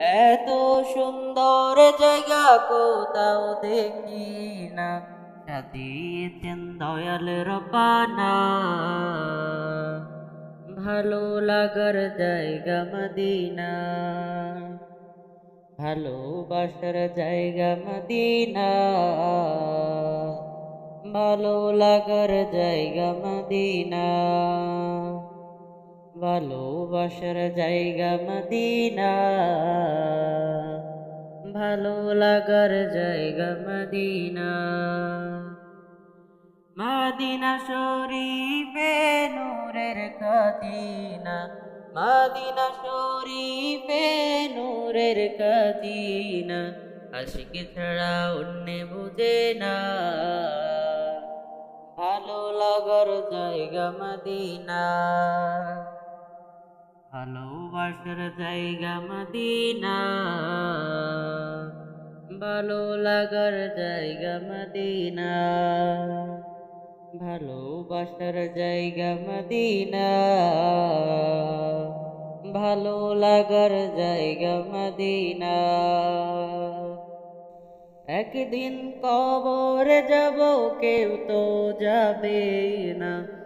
এত সুন্দর জায়গা কোথাও দেখি না সাথিয়েছেন দয়াল রবানা ভালো লাগার জায়গা মদিনা। ভালোবাসার জায়গা মদিনা। ভালো লাগার জায়গা মদিনা। ভালোবাসার জায়গা মদিনা। ভালো লাগার জায়গা মদিনা। মদিনা শরীফে নূরের খাদিনা মদিনা শরীফে নূরের খাদিনা আশিক ছাড়া অন্য বুঝে না। ভালো লাগার জায়গা মদিনা। ভালোবাসার জায়গা মদিনা। ভালো লাগার জায়গা মদিনা। ভালোবাসার জায়গা মদিনা। ভালো লাগার জায়গা মদিনা। একদিন কবর যাব, কেউ তো যাবে না।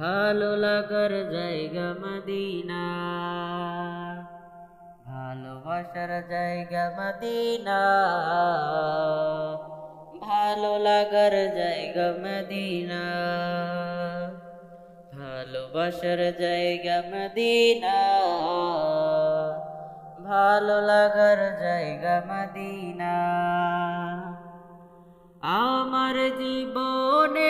ভালো লাগার জায়গা মদিনা। ভালোবাসার জায়গা মদিনা। ভালো লাগার জায়গা মদিনা। ভালোবাসার জায়গা মদিনা। ভালো লাগার জায়গা মদিনা। আমার জীবনে